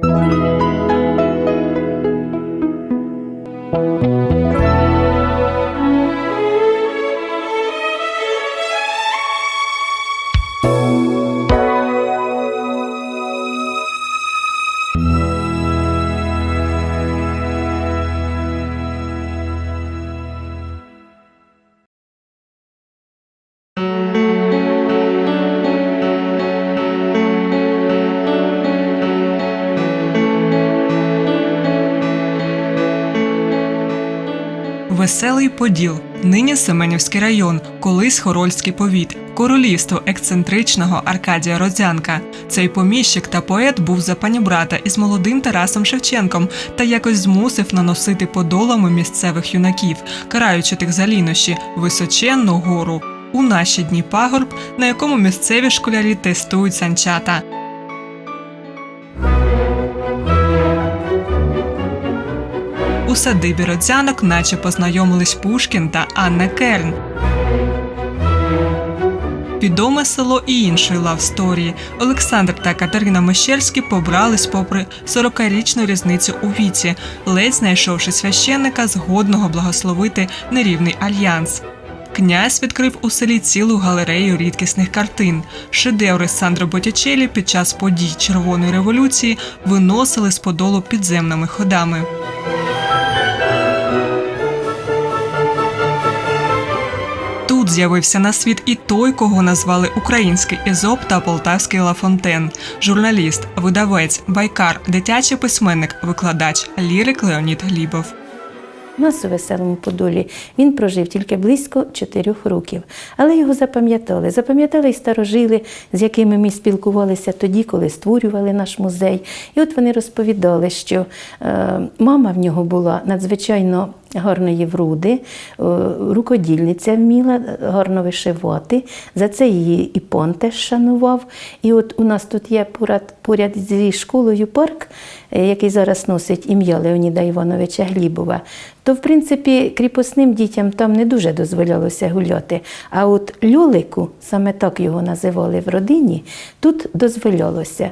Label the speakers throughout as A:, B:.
A: Thank you. Веселий Поділ, нині Семенівський район, колись Хорольський повіт, королівство ексцентричного Аркадія Родзянка. Цей поміщик та поет був за панібрата із молодим Тарасом Шевченком та якось змусив наносити подолами місцевих юнаків, караючи тих за лінощі височенну гору. У наші дні пагорб, на якому місцеві школярі тестують санчата. У садибі Родзянок наче познайомились Пушкін та Анна Керн. Відоме село і іншої лавсторії. Олександр та Катерина Мещерські побрались попри 40-річну різницю у віці, ледь знайшовши священника, згодного благословити нерівний альянс. Князь відкрив у селі цілу галерею рідкісних картин. Шедеври Сандро Боттічелі під час подій Червоної революції виносили з подолу підземними ходами. З'явився на світ і той, кого назвали український Езоп та полтавський Лафонтен, журналіст, видавець, байкар, дитячий письменник, викладач, лірик Леонід Глібов.
B: У нас веселому Подолі він прожив тільки близько чотирьох років, але його запам'ятали. Запам'ятали й старожили, з якими ми спілкувалися тоді, коли створювали наш музей. І от вони розповідали, що е, мама в нього була надзвичайно гарної вроди, е, рукодільниця вміла гарно вишивати. За це її і пан теж шанував. І от у нас тут є поряд, поряд зі школою парк, е, який зараз носить ім'я Леоніда Івановича Глібова. То, в принципі, кріпосним дітям там не дуже дозволялося гуляти. А от льолику, саме так його називали в родині, тут дозволялося.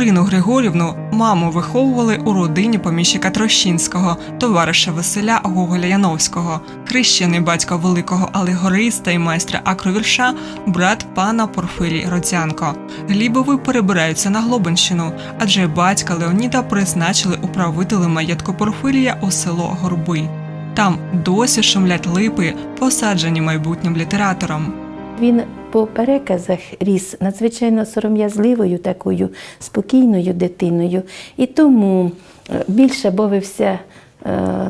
A: Урину Григорівну маму виховували у родині поміщика Трощинського, товариша Василя Гоголя Яновського, хрещений батько великого алегориста і майстра акровірша, брат пана Порфирій Родзянко. Глібови перебираються на Глобинщину, адже батька Леоніда призначили управителем маєтку Порфирія у село Горби. Там досі шумлять липи, посаджені майбутнім літератором.
B: Він по переказах ріс надзвичайно сором'язливою, такою спокійною дитиною, і тому е, більше бавився е,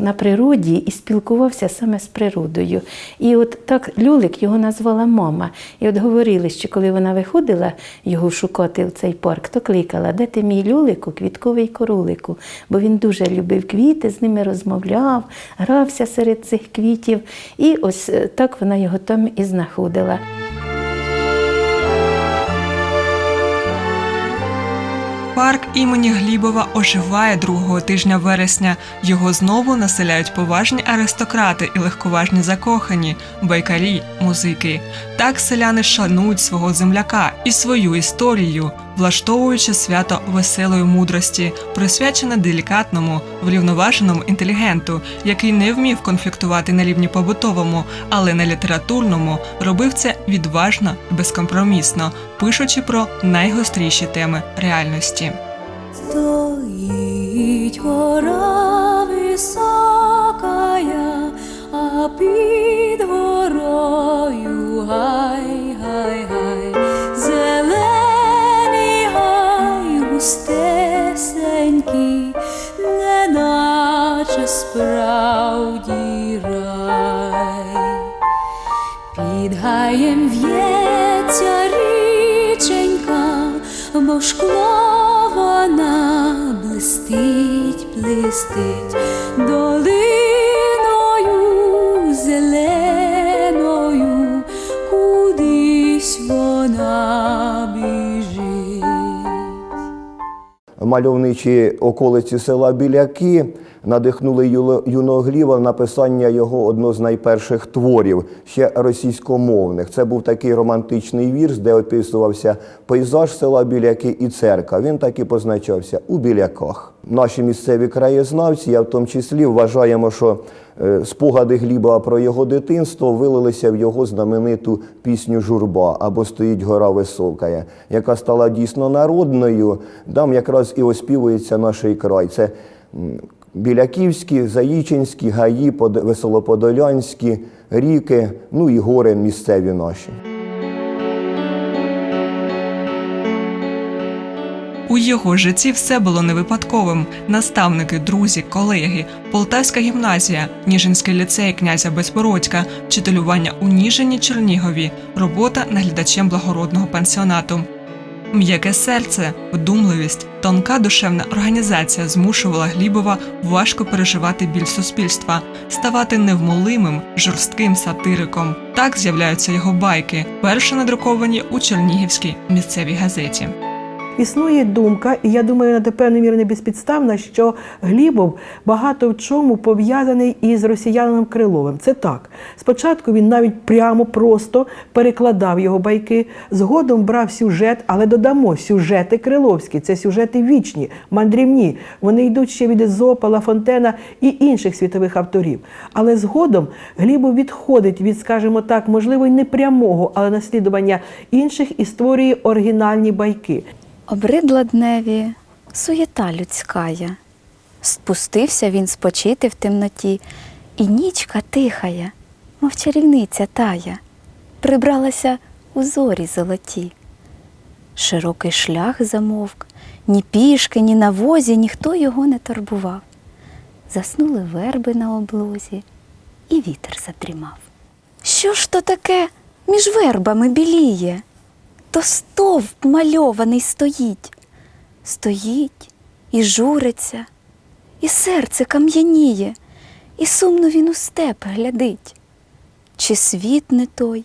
B: на природі і спілкувався саме з природою. І от так Люлик його назвала мама. І от говорили, що коли вона виходила його шукати в цей парк, то кликала, де ти мій Люлику, квітковий королику, бо він дуже любив квіти, з ними розмовляв, грався серед цих квітів. І ось е, так вона його там і знаходила.
A: Парк імені Глібова оживає другого тижня вересня. Його знову населяють поважні аристократи і легковажні закохані, байкарі, музики. Так селяни шанують свого земляка і свою історію, влаштовуючи свято веселої мудрості, присвячене делікатному, врівноваженому інтелігенту, який не вмів конфліктувати на рівні побутовому, але на літературному робив це відважно безкомпромісно, пишучи про найгостріші теми реальності.
C: Стоїть гора високая, а під справді рай. Під гаєм в'ється річенька, бо шкло вона блистить, блистить долиною
D: мальовничі околиці села Біляки надихнули Юло- юного Гліва на написання його одного з найперших творів, ще російськомовних. Це був такий романтичний вірш, де описувався пейзаж села Біляки і церква. Він так і позначався у біляках. Наші місцеві краєзнавці, я в тому числі вважаємо, що спогади Гліба про його дитинство вилилися в його знамениту пісню Журба або Стоїть гора висока, яка стала дійсно народною. Там якраз і оспівується наш край. Це Біляківські, Заїчинські, гаї, Веселоподолянські, ріки, ну і гори місцеві наші.
A: У його житті все було не випадковим. Наставники, друзі, колеги, Полтавська гімназія, Ніжинський ліцей князя Безбородька, вчителювання у Ніжині Чернігові, робота наглядачем благородного пансіонату. М'яке серце, вдумливість, тонка душевна організація змушувала Глібова важко переживати біль суспільства, ставати невмолимим, жорстким сатириком. Так з'являються його байки, перші надруковані у Чернігівській місцевій газеті.
E: Існує думка, і я думаю, вона до певної міри не безпідставна, що Глібов багато в чому пов'язаний із росіянином Криловим. Це так. Спочатку він навіть прямо просто перекладав його байки, згодом брав сюжет, але додамо сюжети криловські, це сюжети вічні, мандрівні. Вони йдуть ще від Езопа, Ла Фонтена і інших світових авторів. Але згодом Глібов відходить від, скажімо так, можливо, й не прямого, але наслідування інших і створює оригінальні байки.
F: Обридла дневі суєта людськая. Спустився він спочити в темноті, і нічка тихая, мов чарівниця тая, прибралася у зорі золоті. Широкий шлях замовк, ні пішки, ні на возі ніхто його не турбував. Заснули верби на облозі, і вітер задрімав. Що ж то таке між вербами біліє? То стовп мальований стоїть, стоїть і журиться, і серце кам'яніє, і сумно він у степ глядить. Чи світ не той,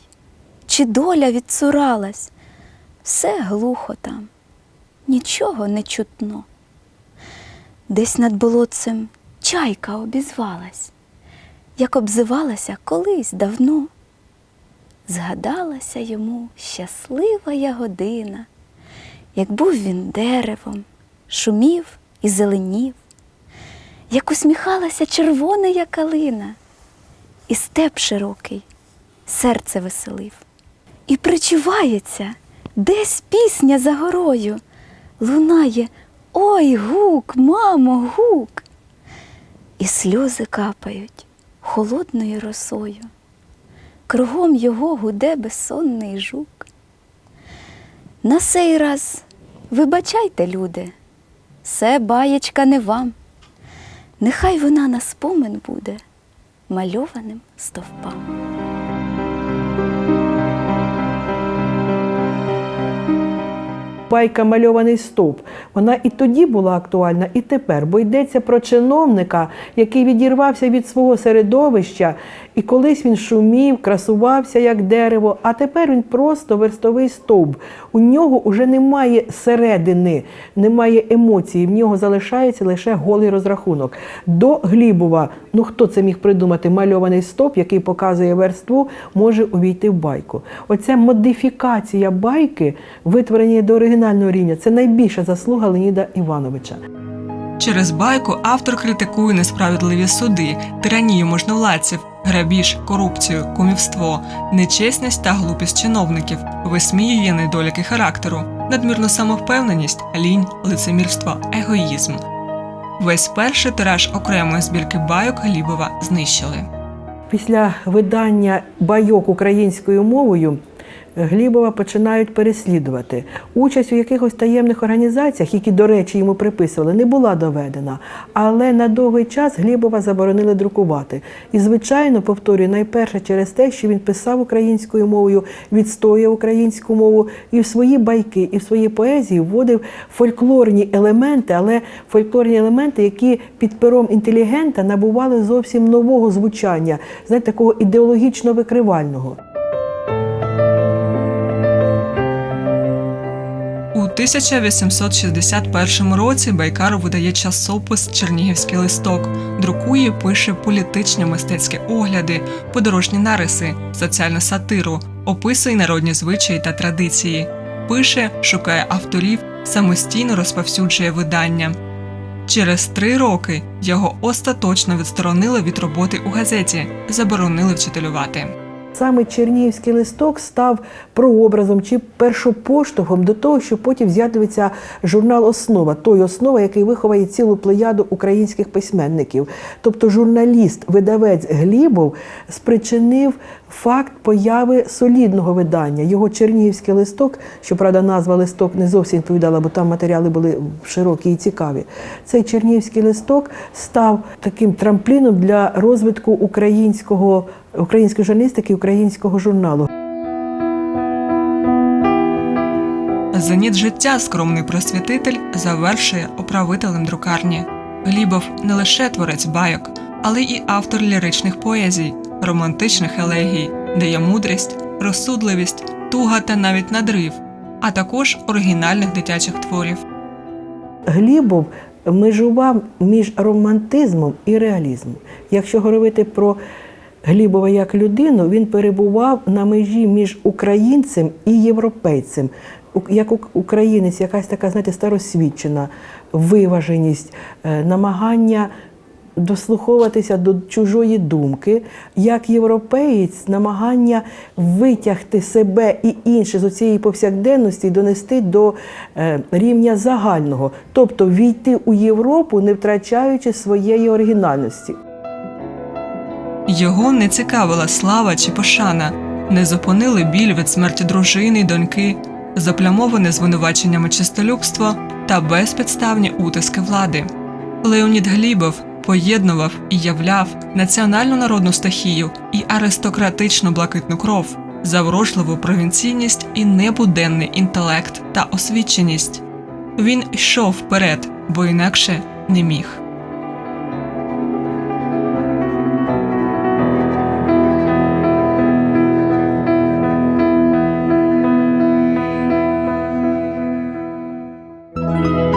F: чи доля відцуралась, все глухо там, нічого не чутно. Десь над болотцем чайка обізвалась, як обзивалася колись давно. Згадалася йому щаслива я година, як був він деревом, шумів і зеленів, як усміхалася червона я калина, і степ широкий серце веселив. І причувається, десь пісня за горою, лунає Ой, гук, мамо, гук. І сльози капають холодною росою. Кругом його гуде безсонний жук. На сей раз вибачайте, люди, це баєчка не вам. Нехай вона на спомин буде мальованим стовпам.
E: Байка Мальований стовп. Вона і тоді була актуальна, і тепер, бо йдеться про чиновника, який відірвався від свого середовища, і колись він шумів, красувався як дерево, а тепер він просто верстовий стовп. У нього вже немає середини, немає емоцій, в нього залишається лише голий розрахунок. До Глібова, ну хто це міг придумати, мальований стовп, який показує верству, може увійти в байку. Оця модифікація байки, витворення до оригінального рівня, це найбільша заслуга Леоніда Івановича.
A: Через байку автор критикує несправедливі суди, тиранію можновладців, грабіж, корупцію, кумівство, нечесність та глупість чиновників, висміює недоліки характеру, надмірну самовпевненість, лінь, лицемірство, егоїзм. Весь перший тираж окремої збірки байок Глібова знищили.
E: Після видання байок українською мовою Глібова починають переслідувати. Участь у якихось таємних організаціях, які, до речі, йому приписували, не була доведена. Але на довгий час Глібова заборонили друкувати. І, звичайно, повторюю, найперше через те, що він писав українською мовою, відстоював українську мову і в свої байки, і в свої поезії вводив фольклорні елементи, але фольклорні елементи, які під пером інтелігента набували зовсім нового звучання, знаєте, такого ідеологічно викривального.
A: 1861 році Байкаров видає часопис Чернігівський листок, друкує, пише політичні мистецькі огляди, подорожні нариси, соціальну сатиру, описує народні звичаї та традиції, пише, шукає авторів, самостійно розповсюджує видання. Через три роки його остаточно відсторонили від роботи у газеті, заборонили вчителювати.
E: Саме Чернігівський листок став прообразом чи першопоштовхом до того, що потім з'явиться журнал Основа, той основа, який виховає цілу плеяду українських письменників. Тобто журналіст, видавець Глібов спричинив факт появи солідного видання. Його Чернігівський листок, щоправда, назва листок не зовсім відповідала, бо там матеріали були широкі і цікаві. Цей Чернігівський листок став таким трампліном для розвитку українського української журналістики, українського журналу.
A: Зеніт життя скромний просвітитель завершує управителем друкарні. Глібов не лише творець байок, але й автор ліричних поезій, романтичних елегій, де є мудрість, розсудливість, туга та навіть надрив, а також оригінальних дитячих творів.
E: Глібов межував між романтизмом і реалізмом. Якщо говорити про Глібова як людину, він перебував на межі між українцем і європейцем. Як українець, якась така, знаєте, старосвідчена виваженість, е, намагання дослуховуватися до чужої думки, як європеєць, намагання витягти себе і інше з цієї повсякденності і донести до е, рівня загального, тобто війти у Європу, не втрачаючи своєї оригінальності.
A: Його не цікавила слава чи пошана, не зупинили біль від смерті дружини й доньки, заплямоване звинуваченнями чистолюбство та безпідставні утиски влади. Леонід Глібов поєднував і являв національну народну стихію і аристократичну блакитну кров, заворожливу провінційність і небуденний інтелект та освіченість. Він йшов вперед, бо інакше не міг. Thank you.